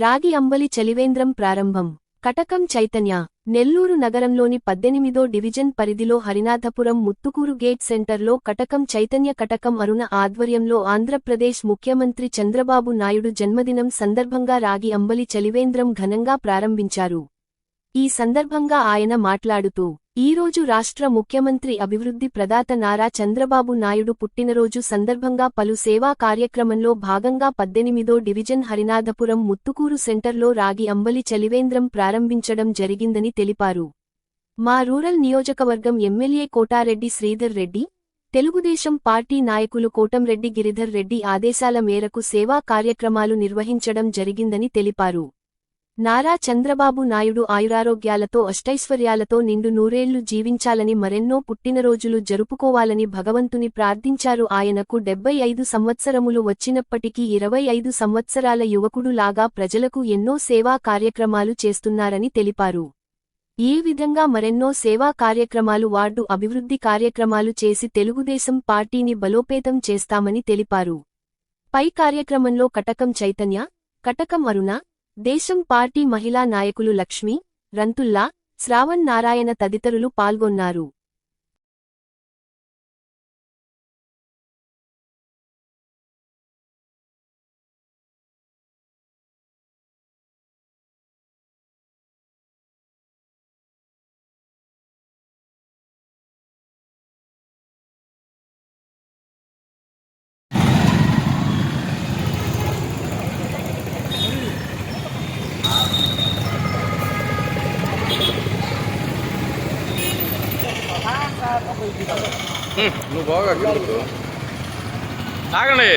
రాగి అంబలి చలివేంద్రం ప్రారంభం. కటకం చైతన్య నెల్లూరు నగరంలోని పద్దెనిమిదో డివిజన్ పరిధిలో హరినాథపురం ముత్తుకూరు గేట్ సెంటర్లో కటకం చైతన్య కటకం అరుణ ఆధ్వర్యంలో ఆంధ్రప్రదేశ్ ముఖ్యమంత్రి చంద్రబాబు నాయుడు జన్మదినం సందర్భంగా రాగి అంబలి చలివేంద్రం ఘనంగా ప్రారంభించారు. ఈ సందర్భంగా ఆయన మాట్లాడుతూ ఈరోజు రాష్ట్ర ముఖ్యమంత్రి అభివృద్ధి ప్రదాత నారా చంద్రబాబు నాయుడు పుట్టినరోజు సందర్భంగా పలు సేవా కార్యక్రమంలో భాగంగా పద్దెనిమిదో డివిజన్ హరినాథపురం ముత్తుకూరు సెంటర్లో రాగి అంబలి చలివేంద్రం ప్రారంభించడం జరిగిందని తెలిపారు. మా రూరల్ నియోజకవర్గం ఎమ్మెల్యే కోటారెడ్డి శ్రీధర్ రెడ్డి తెలుగుదేశం పార్టీ నాయకులు కోటంరెడ్డి గిరిధర్ రెడ్డి ఆదేశాల మేరకు సేవా కార్యక్రమాలు నిర్వహించడం జరిగిందని తెలిపారు. నారా చంద్రబాబు నాయుడు ఆయురారోగ్యాలతో అష్టైశ్వర్యాలతో నిండు నూరేళ్ళు జీవించాలని మరెన్నో పుట్టినరోజులు జరుపుకోవాలని భగవంతుని ప్రార్థించారు. ఆయనకు డెబ్బై ఐదు సంవత్సరములు వచ్చినప్పటికీ ఇరవై ఐదు సంవత్సరాల యువకుడు లాగా ప్రజలకు ఎన్నో సేవా కార్యక్రమాలు చేస్తున్నారని తెలిపారు. ఈ విధంగా మరెన్నో సేవా కార్యక్రమాలు వార్డు అభివృద్ధి కార్యక్రమాలు చేసి తెలుగుదేశం పార్టీని బలోపేతం చేస్తామని తెలిపారు. పై కార్యక్రమంలో కటకం చైతన్య కటకం అరుణ దేశం పార్టీ మహిళా నాయకులు లక్ష్మి రంతుల్లా శ్రావణ్ నారాయణ తదితరులు పాల్గొన్నారు. నువ్వు బాగా కిందకు ఆగండి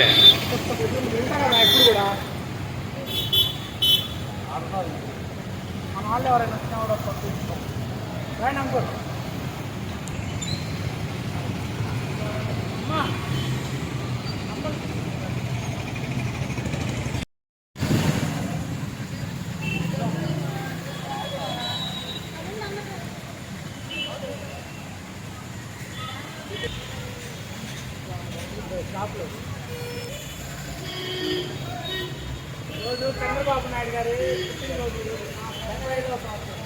నాయుడు గారి పుట్టినరోజు డెబ్బై ఐదవ సంవత్సరం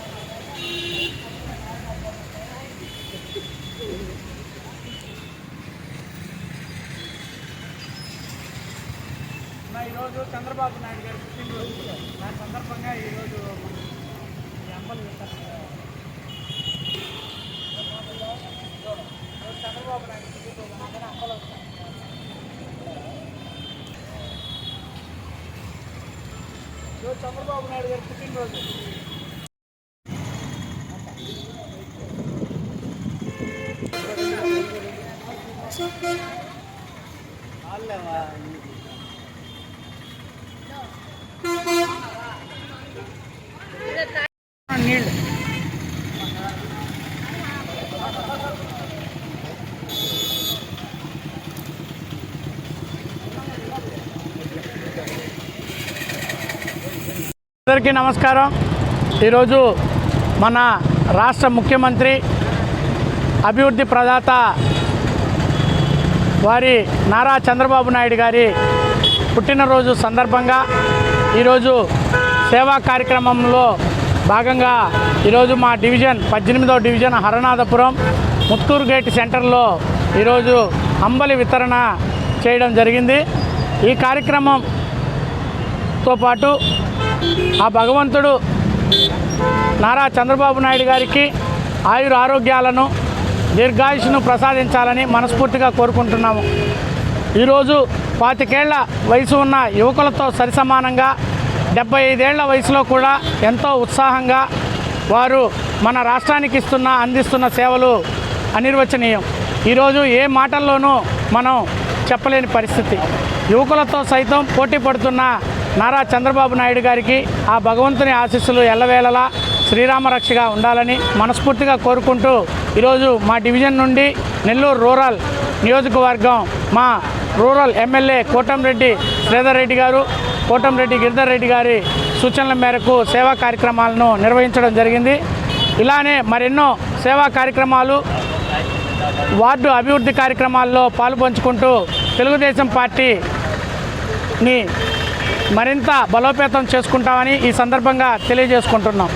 ఈరోజు చంద్రబాబు నాయుడు గారి పుట్టినరోజు. దాని సందర్భంగా ఈరోజు మనం ఈ అమ్మలు ఈరోజు చంద్రబాబు నాయుడు పుట్టినరోజు అందుకని అమ్మలు వస్తాయి ఈరోజు చంద్రబాబు నాయుడు గారి పుట్టినరోజు నీళ్ళు అందరికీ నమస్కారం. ఈరోజు మన రాష్ట్ర ముఖ్యమంత్రి అభివృద్ధి ప్రదాత వారి నారా చంద్రబాబు నాయుడు గారి పుట్టినరోజు సందర్భంగా ఈరోజు సేవా కార్యక్రమంలో భాగంగా ఈరోజు మా డివిజన్ పద్దెనిమిదవ డివిజన్ హరనాథపురం ముత్తూరు గేట్ సెంటర్లో ఈరోజు అంబలి వితరణ చేయడం జరిగింది. ఈ కార్యక్రమంతో పాటు ఆ భగవంతుడు నారా చంద్రబాబు నాయుడు గారికి ఆయుర ఆరోగ్యాలను దీర్ఘాయుషును ప్రసాదించాలని మనస్ఫూర్తిగా కోరుకుంటున్నాము. ఈరోజు పాతికేళ్ళ వయసు ఉన్న యువకులతో సరిసమానంగా డెబ్బై ఐదేళ్ళ వయసులో కూడా ఎంతో ఉత్సాహంగా వారు మన రాష్ట్రానికి ఇస్తున్న అందిస్తున్న సేవలు అనిర్వచనీయం. ఈరోజు ఏ మాటల్లోనూ మనం చెప్పలేని పరిస్థితి. యువకులతో సైతం పోటీ పడుతున్న నారా చంద్రబాబు నాయుడు గారికి ఆ భగవంతుని ఆశీస్సులు ఎల్లవేళలా శ్రీరామరక్షగా ఉండాలని మనస్ఫూర్తిగా కోరుకుంటూ ఈరోజు మా డివిజన్ నుండి నెల్లూరు రూరల్ నియోజకవర్గం మా రూరల్ ఎమ్మెల్యే కోటంరెడ్డి శ్రీధర్ రెడ్డి గారు కోటంరెడ్డి గిరిధర్ రెడ్డి గారి సూచనల మేరకు సేవా కార్యక్రమాలను నిర్వహించడం జరిగింది. ఇలానే మరెన్నో సేవా కార్యక్రమాలు వార్డు అభివృద్ధి కార్యక్రమాల్లో పాలుపంచుకుంటూ తెలుగుదేశం పార్టీని మరింత బలోపేతం చేసుకుంటామని ఈ సందర్భంగా తెలియజేసుకుంటున్నాం.